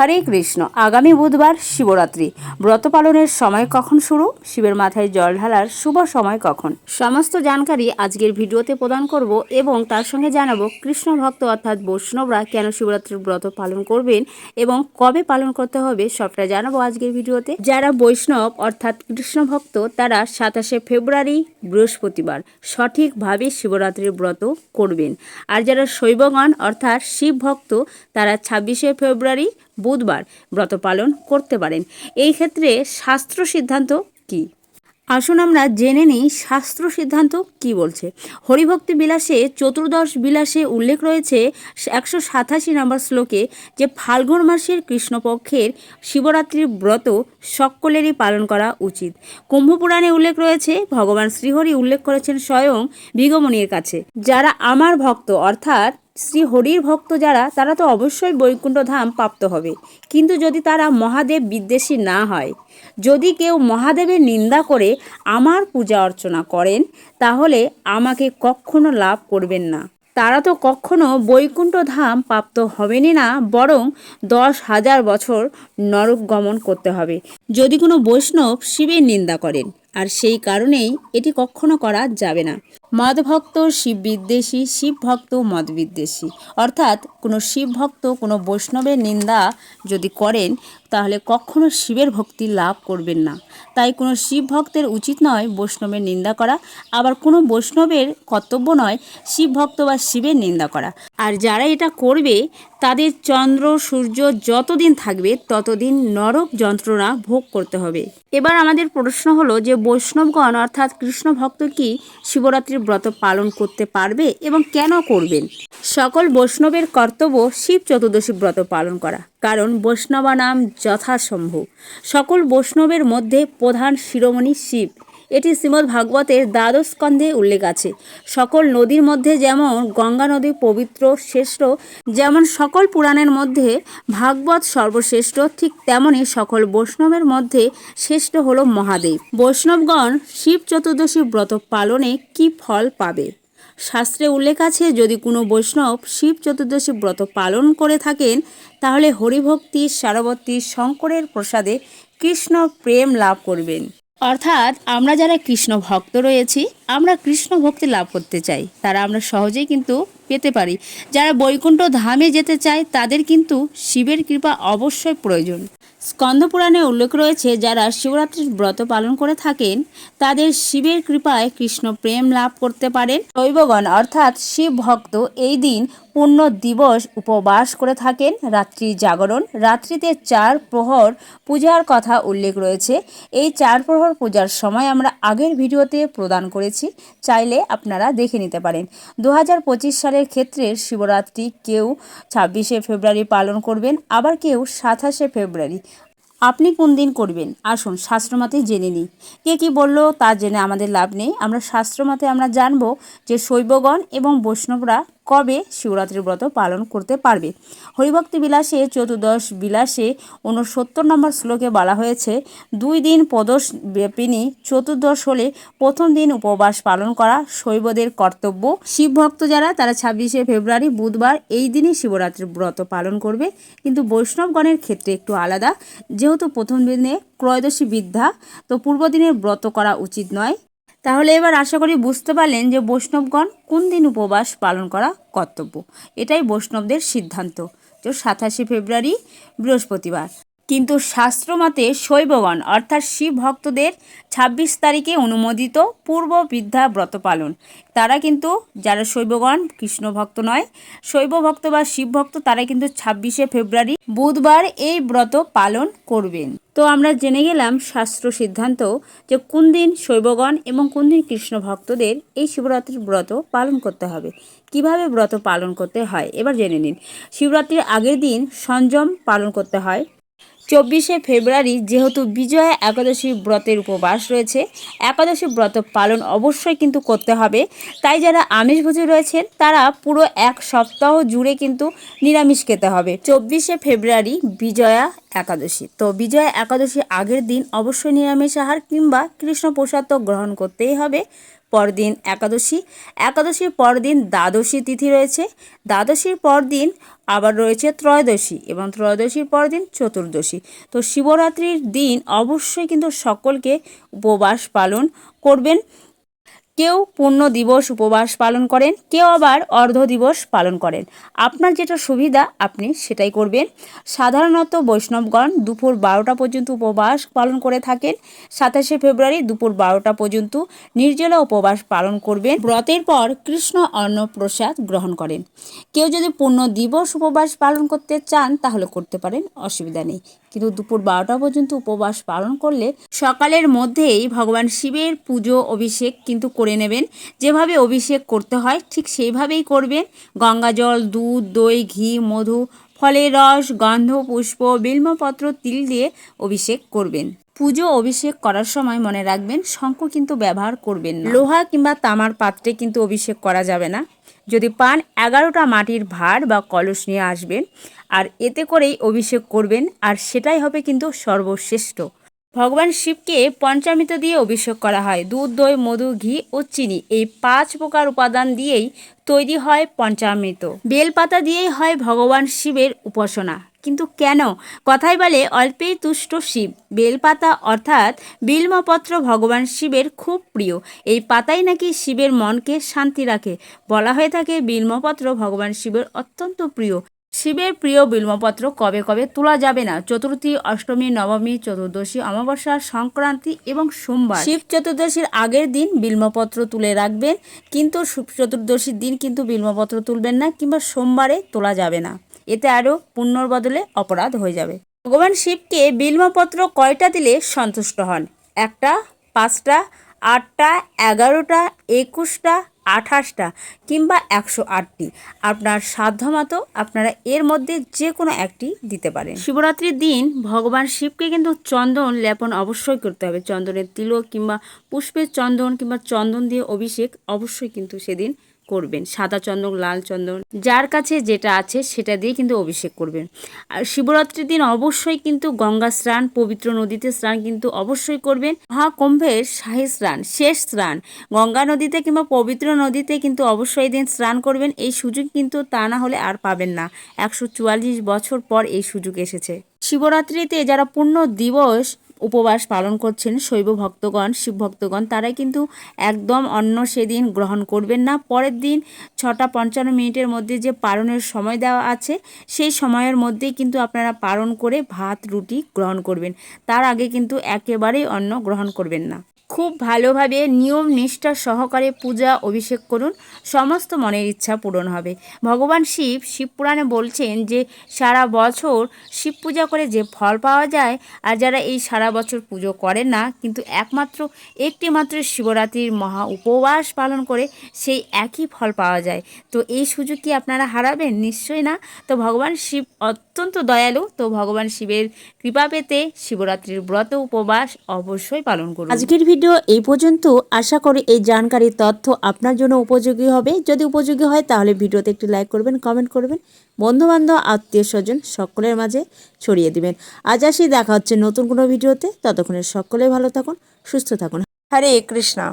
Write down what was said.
হরে কৃষ্ণ। আগামী বুধবার শিবরাত্রি। ব্রত পালনের সময় কখন শুরু? শিবের মাথায় জল ঢালার শুভ সময় কখন? সমস্ত জানকারি আজকের ভিডিওতে প্রদান করব এবং তার সঙ্গে জানাব কৃষ্ণ ভক্ত অর্থাৎ বৈষ্ণবরা কেন শিবরাত্রির ব্রত পালন করবেন এবং কবে পালন করতে হবে সবটা জানাব আজকের ভিডিওতে। যারা বৈষ্ণব অর্থাৎ কৃষ্ণ ভক্ত, তারা সাতাশে ফেব্রুয়ারি, বৃহস্পতিবার সঠিকভাবে শিবরাত্রির ব্রত করবেন। আর যারা শৈবগণ অর্থাৎ শিব ভক্ত, তারা ছাব্বিশে ফেব্রুয়ারি বুধবার ব্রত পালন করতে পারেন। এই ক্ষেত্রে শাস্ত্র সিদ্ধান্ত কী? আসুন আমরা জেনে নিই শাস্ত্র সিদ্ধান্ত কি বলছে। হরিভক্তি বিলাসে চতুর্দশ বিলাসে উল্লেখ রয়েছে একশো সাতাশি নম্বর শ্লোকে যে ফাল্গুন মাসের কৃষ্ণপক্ষের শিবরাত্রির ব্রত সকলেরই পালন করা উচিত। কুম্ভপুরাণে উল্লেখ রয়েছে, ভগবান শ্রীহরি উল্লেখ করেছেন স্বয়ং ভিগমণির কাছে, যারা আমার ভক্ত, অর্থাৎ শ্রী হরির ভক্ত যারা, তারা তো অবশ্যই বৈকুণ্ঠ ধাম প্রাপ্ত হবে। কিন্তু যদি তারা মহাদেব বিদ্বেষী না হয়, যদি কেউ মহাদেবের নিন্দা করে আমার পূজা অর্চনা করেন, তাহলে আমাকে কখনো লাভ করবেন না। তারা তো কখনো বৈকুণ্ঠ ধাম প্রাপ্ত হবেনই না, বরং দশ হাজার বছর নরক গমন করতে হবে। যদি কোনো বৈষ্ণব শিবের নিন্দা করেন, আর সেই কারণেই এটি কখনো করা যাবে না। মদভক্ত শিব বিদ্বেষী, শিব ভক্ত মদ বিদ্বেষী। অর্থাৎ কোনো শিব ভক্ত, কোনো বৈষ্ণবের নিন্দা যদি করেন তাহলে কখনো শিবের ভক্তি লাভ করবেন না। তাই কোনো শিব ভক্তের উচিত নয় বৈষ্ণবের নিন্দা করা। আবার কোনো বৈষ্ণবের কর্তব্য নয় শিব ভক্ত বা শিবের নিন্দা করা। আর যারা এটা করবে, তাদের চন্দ্র, সূর্য যতদিন থাকবে, ততদিন নরক যন্ত্রণা ভোগ করতে হবে। এবার আমাদের প্রশ্ন হলো যে বৈষ্ণবগণ অর্থাৎ কৃষ্ণ ভক্ত কি শিবরাত্রির ব্রত পালন করতে পারবে এবং কেন করবেন? সকল বৈষ্ণবের কর্তব্য শিব চতুর্দশী ব্রত পালন করা। কারণ বৈষ্ণবা নাম যথাসম্ভব সকল বৈষ্ণবের মধ্যে প্রধান শিরোমণি শিব। এটি শ্রীমদ্ ভাগবতের দ্বাদশ স্কন্ধে উল্লেখ আছে। সকল নদীর মধ্যে যেমন গঙ্গা নদী পবিত্র, শ্রেষ্ঠ, যেমন সকল পুরাণের মধ্যে ভাগবত সর্বশ্রেষ্ঠ, ঠিক তেমনই সকল বৈষ্ণবের মধ্যে শ্রেষ্ঠ হল মহাদেব। বৈষ্ণবগণ শিব চতুর্দশী ব্রত পালনে কি ফল পাবে? শাস্ত্রে উল্লেখ আছে, যদি কোনো বৈষ্ণব শিব চতুর্দশী ব্রত পালন করে থাকেন, তাহলে হরিভক্তি সারবর্তী শঙ্করের প্রসাদে কৃষ্ণ প্রেম লাভ করবেন। অর্থাৎ আমরা যারা কৃষ্ণ ভক্ত রয়েছি, আমরা কৃষ্ণ ভক্তি লাভ করতে চাই। তারা আমরা সহজেই কিন্তু পেতে পারি। যারা বৈকুণ্ঠ ধামে যেতে চায়, তাদের কিন্তু শিবের কৃপা অবশ্যই প্রয়োজন। স্কন্দপুরাণে উল্লেখ রয়েছে, যারা শিবরাত্রির ব্রত পালন করে থাকেন, তাদের শিবের কৃপায় কৃষ্ণ প্রেম লাভ করতে পারেন। শৈবগণ, অর্থাৎ শিব ভক্ত এই দিন পূর্ণ দিবস উপবাস করে থাকেন রাত্রি জাগরণ। রাত্রিতে চার প্রহর পূজার কথা উল্লেখ রয়েছে। এই চার প্রহর পূজার সময় আমরা আগের ভিডিওতে প্রদান করেছি। চাইলে আপনারা দেখে নিতে পারেন। দু হাজার পঁচিশ সালের ক্ষেত্রে শিবরাত্রি কেউ ছাব্বিশে ফেব্রুয়ারি পালন করবেন, আবার কেউ সাতাশে ফেব্রুয়ারি। আপনি কোন দিন করবেন? আসুন শাস্ত্রমতে জেনে নিই। কে কী বলল তা জেনে আমাদের লাভ নেই। আমরা শাস্ত্রমতে আমরা জানব যে শৈবগণ এবং বৈষ্ণবরা কবে শিবরাত্রির ব্রত পালন করতে পারবে? হরিভক্তি বিলাসে, চতুর্দশ বিলাসে উনসত্তর নম্বর শ্লোকে বলা হয়েছে, দুই দিন প্রদোষ ব্যাপিনী চতুর্দশ হলে প্রথম দিন উপবাস পালন করা শৈবদের কর্তব্য। শিব ভক্ত যারা, তারা ছাব্বিশে ফেব্রুয়ারি, বুধবার এই দিনই শিবরাত্রির ব্রত পালন করবে। কিন্তু বৈষ্ণবগণের ক্ষেত্রে একটু আলাদা। যেহেতু প্রথম দিনে ক্রয়োদশী বিদ্যা, তো পূর্ব দিনের ব্রত করা উচিত নয়। তাহলে এবার আশা করি বুঝতে পারলেন যে বৈষ্ণবগণ কোন দিন উপবাস পালন করা কর্তব্য। এটাই বৈষ্ণবদের সিদ্ধান্ত। যে সাতাশে ফেব্রুয়ারি বৃহস্পতিবার। কিন্তু শাস্ত্রমতে শৈবগণ, অর্থাৎ শিব ভক্তদের ছাব্বিশ তারিখে অনুমোদিত পূর্ব বৃদ্ধা ব্রত পালন। তারা কিন্তু, যারা শৈবগণ কৃষ্ণ ভক্ত নয় শৈব ভক্ত বা শিব ভক্ত তারা কিন্তু ছাব্বিশে ফেব্রুয়ারি বুধবার এই ব্রত পালন করবেন। তো আমরা জেনে গেলাম শাস্ত্র সিদ্ধান্ত যে কোন দিন শৈবগণ এবং কোন দিন কৃষ্ণ ভক্তদের এই শিবরাত্রির ব্রত পালন করতে হবে। কীভাবে ব্রত পালন করতে হয়? এবার জেনে নিন। শিবরাত্রির আগের দিন সংযম পালন করতে হয়। চব্বিশে ফেব্রুয়ারি যেহেতু বিজয়া একাদশী ব্রতের উপবাস রয়েছে, একাদশী ব্রত পালন অবশ্যই কিন্তু করতে হবে। তাই যারা আমিষভোজী রয়েছেন, তারা পুরো এক সপ্তাহ জুড়ে কিন্তু নিরামিষ খেতে হবে। চব্বিশে ফেব্রুয়ারি বিজয়া একাদশী। তো বিজয়া একাদশী আগের দিন অবশ্যই নিরামিষ আহার কিংবা কৃষ্ণ প্রসাদ তো গ্রহণ করতেই হবে। পরদিন একাদশী। একাদশীর পরদিন দ্বাদশী তিথি রয়েছে। দ্বাদশীর পরদিন আবার রয়েছে ত্রয়োদশী এবং ত্রয়োদশীর পরদিন চতুর্দশী। তো শিবরাত্রির দিন অবশ্যই কিন্তু সকলকে উপবাস পালন করবেন। কেউ পূর্ণ দিবস উপবাস পালন করেন, কেউ আবার অর্ধ দিবস পালন করেন। আপনার যেটা সুবিধা, আপনি সেটাই করবেন। সাধারণত বৈষ্ণবগণ দুপুর বারোটা পর্যন্ত উপবাস পালন করে থাকেন। সাতাশে ফেব্রুয়ারি দুপুর বারোটা পর্যন্ত নির্জলা উপবাস পালন করবেন। ব্রতের পর কৃষ্ণ অন্ন প্রসাদ গ্রহণ করেন। কেউ যদি পূর্ণ দিবস উপবাস পালন করতে চান, তাহলে করতে পারেন, অসুবিধা নেই। কিন্তু দুপুর বারোটা পর্যন্ত উপবাস পালন করলে সকালের মধ্যেই ভগবান শিবের পুজো, অভিষেক কিন্তু করে নেবেন। যেভাবে অভিষেক করতে হয়, ঠিক সেইভাবেই করবেন। গঙ্গা জল, দুধ, দই, ঘি, মধু, ফলের রস, গন্ধ, পুষ্প বিল্মপত্র তিল দিয়ে অভিষেক করবেন। পুজো, অভিষেক করার সময় মনে রাখবেন, শঙ্খ কিন্তু ব্যবহার করবেন না। লোহা কিংবা তামার পাত্রে কিন্তু অভিষেক করা যাবে না। যদি পান, এগারোটা মাটির ভার বা কলস নিয়ে আসবেন আর এতে করেই অভিষেক করবেন আর সেটাই হবে কিন্তু সর্বশ্রেষ্ঠ। ভগবান শিবকে পঞ্চামৃত দিয়ে অভিষেক করা হয়। দুধ, দই, মধু, ঘি ও চিনি এই পাঁচ প্রকার উপাদান দিয়েই তৈরি হয় পঞ্চামৃত। বেলপাতা দিয়েই হয় ভগবান শিবের উপাসনা। কিন্তু কেন? কথাই বলে, অল্পেই তুষ্ট শিব। বেলপাতা অর্থাৎ বিল্বপত্র ভগবান শিবের খুব প্রিয়। এই পাতাই নাকি শিবের মনকে শান্তি রাখে। বলা হয়ে থাকে বিল্বপত্র ভগবান শিবের অত্যন্ত প্রিয়। শিবের প্রিয় বিলমপত্র কবে কবে তোলা যাবে না? চতুর্থী, অষ্টমী, নবমী, চতুর্দশী, অমাবস্যা, সংক্রান্তি এবং সোমবার। শিব চতুর্দশীর আগের দিন বিল্বপত্র তুলে রাখবেন, কিন্তু চতুর্দশীর দিন কিন্তু বিল্বপত্র তুলবেন না, কিংবা সোমবারে তোলা যাবে না। এতে আরও পুণ্যর বদলে অপরাধ হয়ে যাবে। ভগবান শিবকে বিল্বপত্র কয়টা দিলে সন্তুষ্ট হন? একটা, পাঁচটা, আটটা, এগারোটা, একুশটা, আঠাশটা কিংবা একশো আটটি। আপনার সাধ্যমতো আপনারা এর মধ্যে যে কোনো একটি দিতে পারেন। শিবরাত্রির দিন ভগবান শিবকে কিন্তু চন্দন লেপন অবশ্যই করতে হবে। চন্দনের তিলক কিংবা পুষ্পের চন্দন কিংবা চন্দন দিয়ে অভিষেক অবশ্যই কিন্তু সেদিন করবেন, সাদা চন্দন, লাল চন্দন, যার কাছে যেটা আছে সেটা দিয়ে কিন্তু অভিষেক করবেন। আর শিবরাত্রির দিন অবশ্যই কিন্তু গঙ্গা স্নান, পবিত্র নদীতে স্নান কিন্তু অবশ্যই করবেন। মহাকুম্ভের শাহী স্নান, শেষ স্নান, গঙ্গা নদীতে কিংবা পবিত্র নদীতে কিন্তু অবশ্যই দিন স্নান করবেন। এই সুযোগ কিন্তু তা না হলে আর পাবেন না। একশো চুয়াল্লিশ বছর পর এই সুযোগ এসেছে। শিবরাত্রিতে যারা পূর্ণ দিবস উপবাস পালন করছেন শৈব ভক্তগণ, শিব ভক্তগণ। তারাই কিন্তু একদম অন্ন সেদিন গ্রহণ করবেন না। পরের দিন ছটা পঞ্চান্ন মিনিটের মধ্যে যে পারণের সময় দেওয়া আছে, সেই সময়ের মধ্যেই কিন্তু আপনারা পালন করে ভাত, রুটি গ্রহণ করবেন। তার আগে কিন্তু একেবারেই অন্ন গ্রহণ করবেন না। খুব ভালোভাবে নিয়ম নিষ্ঠা সহকারে পূজা, অভিষেক করুন। সমস্ত মনের ইচ্ছা পূরণ হবে। ভগবান শিব শিবপুরাণে বলছেন যে, সারা বছর শিব পূজা করে যে ফল পাওয়া যায়, আর যারা এই সারা বছর পুজো করে না, কিন্তু একমাত্র, একটি মাত্র শিবরাত্রির মহা উপবাস পালন করে সেই একই ফল পাওয়া যায়। তো এই সুযোগ কি আপনারা হারাবেন? নিশ্চয়ই না। তো ভগবান শিব অত্যন্ত দয়ালু। তো ভগবান শিবের কৃপা পেতে শিবরাত্রির ব্রত, উপবাস অবশ্যই পালন করুন। আজকের ভিডিও এই পর্যন্ত। আশা করি এই জানকারি তথ্য আপনার জন্য উপযোগী হবে। যদি উপযোগী হয় তাহলে ভিডিওতে একটি লাইক করবেন, কমেন্ট করবেন। বন্ধুবান্ধব, আত্মীয় স্বজন সকলের মাঝে ছড়িয়ে দিবেন। আজ আসি, দেখা হচ্ছে নতুন কোনো ভিডিওতে। ততক্ষণে সকলে ভালো থাকুন, সুস্থ থাকুন। হরে কৃষ্ণা।